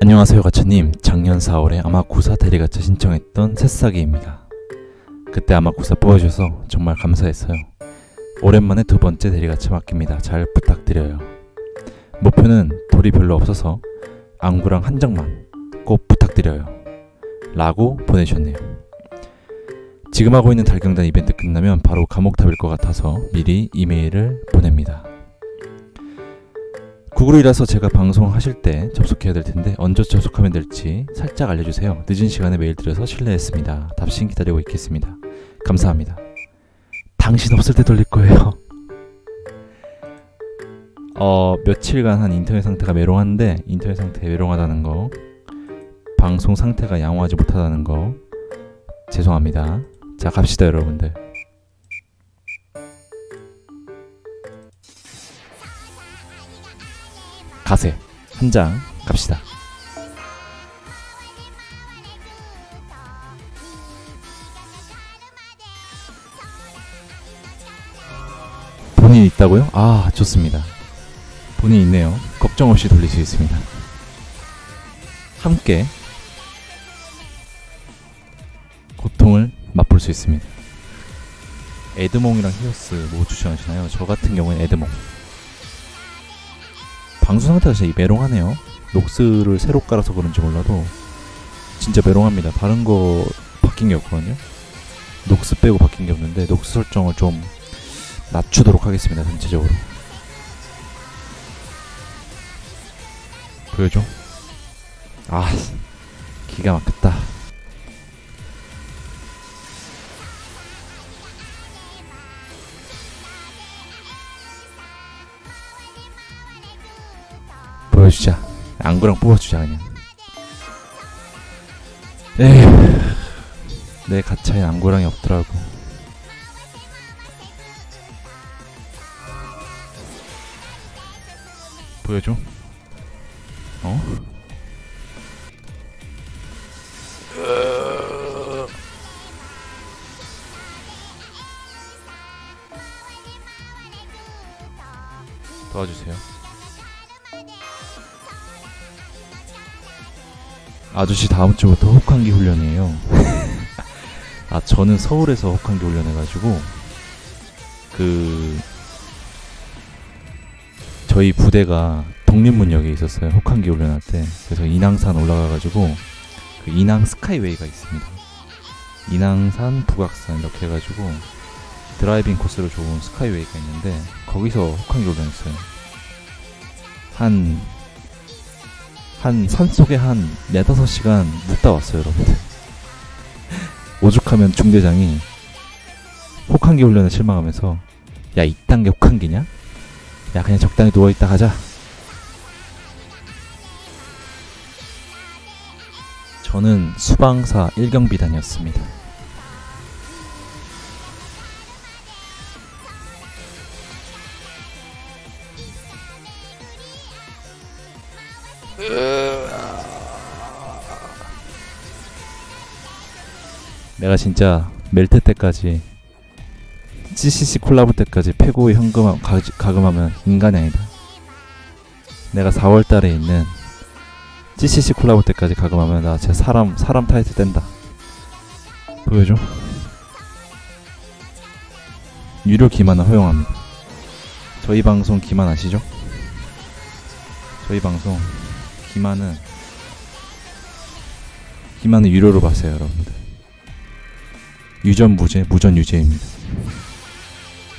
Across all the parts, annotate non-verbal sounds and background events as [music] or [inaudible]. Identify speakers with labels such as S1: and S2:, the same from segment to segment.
S1: 안녕하세요 가차님. 작년 4월에 아마구사 대리가차 신청했던 새싹이입니다. 그때 아마구사 뽑아주셔서 정말 감사했어요. 오랜만에 두 번째 대리가차 맡깁니다. 잘 부탁드려요. 목표는 돌이 별로 없어서 안구랑 한 장만 꼭 부탁드려요. 라고 보내주셨네요. 지금 하고 있는 달경단 이벤트 끝나면 바로 감옥 탑일 것 같아서 미리 이메일을 보냅니다 구글이라서 제가 방송하실 때 접속해야 될 텐데 언제 접속하면 될지 살짝 알려주세요. 늦은 시간에 메일 드려서 실례했습니다. 답신 기다리고 있겠습니다. 감사합니다. 당신 없을 때 돌릴 거예요. [laughs] 어 며칠간 한 인터넷 상태가 메롱한데 인터넷 상태 메롱하다는 거 방송 상태가 양호하지 못하다는 거 죄송합니다. 자 갑시다 여러분들. 가세 한 장 갑시다. 본인 있다고요? 아 좋습니다. 본인 있네요. 걱정 없이 돌릴 수 있습니다. 함께 고통을 맛볼 수 있습니다. 에드몽이랑 히어스 뭐 추천하시나요? 저 같은 경우는 에드몽. 방수 상태가 진짜 메롱하네요. 녹스를 새로 깔아서 그런지 몰라도 진짜 메롱합니다. 다른 거 바뀐 게 없거든요. 녹스 빼고 바뀐 게 없는데 녹스 설정을 좀 낮추도록 하겠습니다. 전체적으로. 보여줘. 아, 기가 막혔다. 보여주자. 안구랑 뽑아주자 그냥. 에휴, 내 가차엔 안구랑이 없더라고. 보여줘. 어? 도와주세요. 아저씨 다음 주부터 혹한기 훈련이에요. 아 저는 서울에서 혹한기 훈련해가지고 그 저희 부대가 독립문역에 있었어요. 혹한기 훈련할 때 그래서 인왕산 올라가가지고 그 인왕 스카이웨이가 있습니다. 인왕산 북악산 이렇게 해가지고 드라이빙 코스로 좋은 스카이웨이가 있는데 거기서 혹한기 훈련했어요. 한 한 산속에 한 4, 5시간 묵다 왔어요, 여러분들. 오죽하면 중대장이 혹한기 훈련에 실망하면서 야, 이딴 게 혹한기냐? 야, 그냥 적당히 누워있다 가자. 저는 수방사 1경비단이었습니다. 내가 진짜 멜트 때까지 CCC 콜라보 때까지 패고의 현금 가, 가금하면 인간이 아니다. 내가 4월 달에 있는 CCC 콜라보 때까지 가금하면 나 진짜 사람 사람 타이틀 뗀다. 보여줘. 유료 기만은 허용합니다. 저희 방송 기만 아시죠? 저희 방송 기만은 기만은 유료로 봤어요, 여러분들. 유전 무죄, 무전 유죄입니다.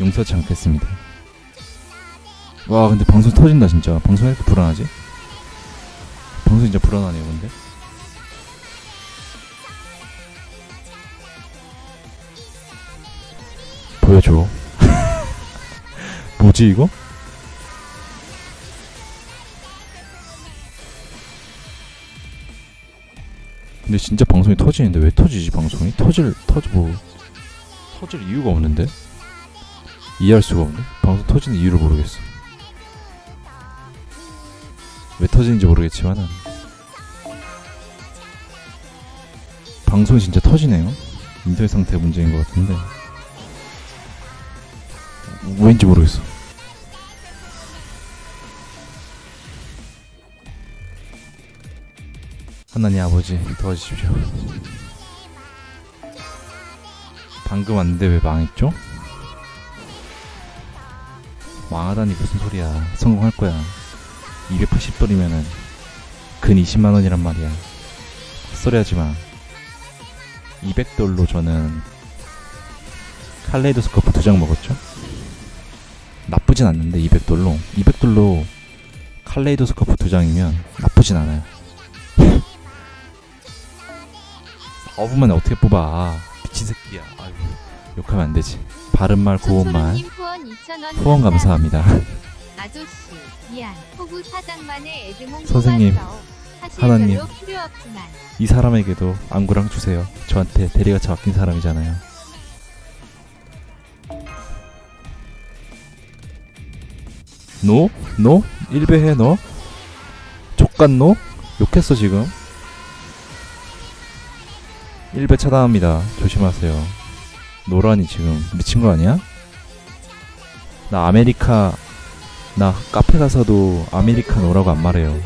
S1: 용서치 않겠습니다. 와, 근데 방송 터진다, 진짜. 방송 왜 이렇게 불안하지? 방송 진짜 불안하네요, 근데. 보여줘. [laughs] 뭐지, 이거? 근데 진짜 방송이 터지는데 왜 터지지 방송이? 터질 터지 뭐 터질 이유가 없는데 이해할 수가 없네. 방송 터지는 이유를 모르겠어. 왜 터지는지 모르겠지만은 방송이 진짜 터지네요. 인터넷 상태 문제인 것 같은데 왠지 모르겠어. 하나님 아버지 도와주십시오. 방금 왔는데 왜 망했죠? 망하다니 무슨 소리야. 성공할 거야. 280돌이면은 근 20만 원이란 말이야. 헛소리 하지 마. 200돌로 저는 칼레이도스코프 두 장 먹었죠? 나쁘진 않는데 200돌로 200돌로 칼레이도스코프 두 장이면 나쁘진 않아요. 4분 만에 어떻게 뽑아? 미친 새끼야. 아유, 욕하면 안 되지. 바른 말 고운 말
S2: 후원 2,000원
S1: 후원 감사합니다.
S2: 아저씨 미안 호구 사장만의 에드몽 [laughs]
S1: 선생님, 하나님. 이 사람에게도 안구랑 주세요. 저한테 대리가차 맡긴 사람이잖아요. 노? 노? 1배해 너? 족간 노? 욕했어 지금 1배 차단합니다 조심하세요 노란이 지금 미친 거 아니야? 나 아메리카 나 카페 가서도 아메리카노라고 안 말해요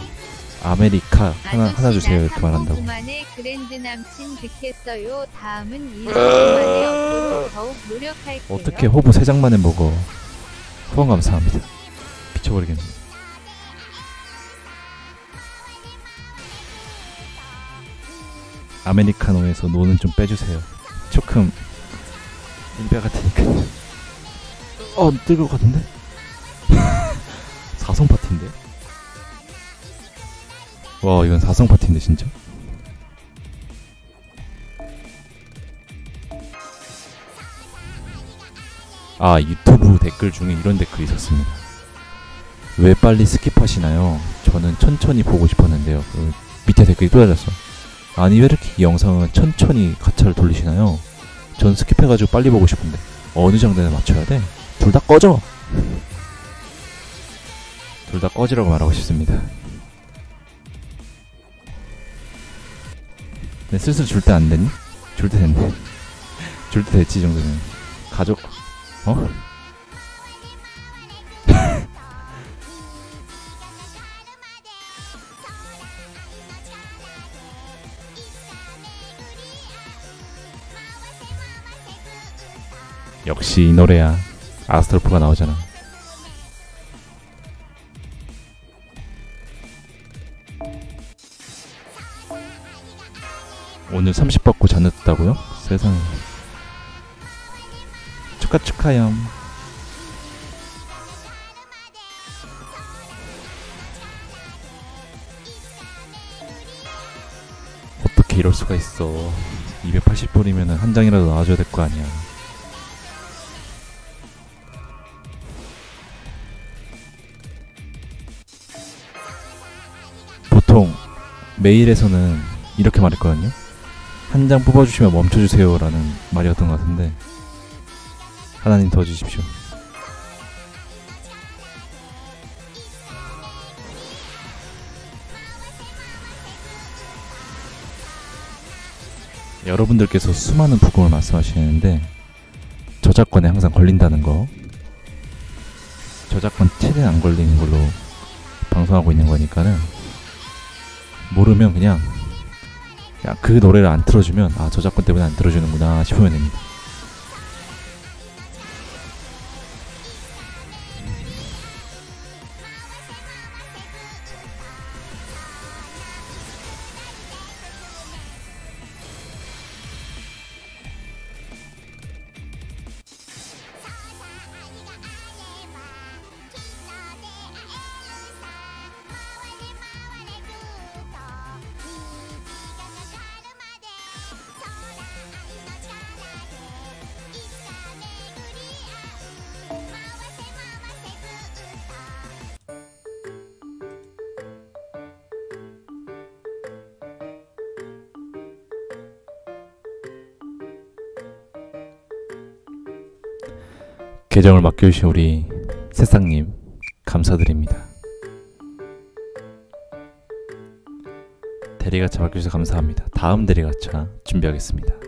S1: 아메리카 하나 하나 주세요 이렇게 말한다고
S2: 만에 그랜드 남친 득했어요. 다음은 1년 만에 업으로 더욱 노력할게요.
S1: 어떻게 호부 세 장만에 먹어? 후원 감사합니다. 미쳐버리겠네. 아메리카노에서 노는 좀 빼주세요. 조금 일배 같으니까. 어, 뜰것 같은데? [laughs] 사성 파티인데? 와, 이건 사성 파티인데 진짜? 아 유튜브 댓글 중에 이런 댓글이 있었습니다. 왜 빨리 스킵하시나요? 저는 천천히 보고 싶었는데요. 그 밑에 댓글이 또 달렸어. 아니 왜 이렇게 이 영상은 천천히 가차를 돌리시나요? 전 스킵해가지고 빨리 보고 싶은데 어느 정도에 맞춰야 돼? 둘 다 꺼져. 둘 다 꺼지라고 말하고 싶습니다. 네, 슬슬 줄 때 안 됐니? 줄 때 됐네. [laughs] 줄 때 됐지 이 정도면. 가족 어? 역시 이 노래야. 아스트로프가 나오잖아. 오늘 30 받고 잔했다고요? 세상에. 축하 축하염. 어떻게 이럴 수가 있어. 280불이면 한 장이라도 나와줘야 될 거 아니야. 메일에서는 이렇게 말했거든요. 한 장 뽑아주시면 멈춰주세요라는 말이었던 것 같은데 하나님 도와주십시오. 여러분들께서 수많은 부금을 말씀하시는데 저작권에 항상 걸린다는 거 저작권 최대한 안 걸리는 걸로 방송하고 있는 거니까는 모르면 그냥 그냥 그 노래를 안 틀어주면 아 저작권 때문에 안 틀어주는구나 싶으면 됩니다. 계정을 맡겨주신 우리 새싹님 감사드립니다. 대리가차 맡겨주셔서 감사합니다. 다음 대리가차 준비하겠습니다.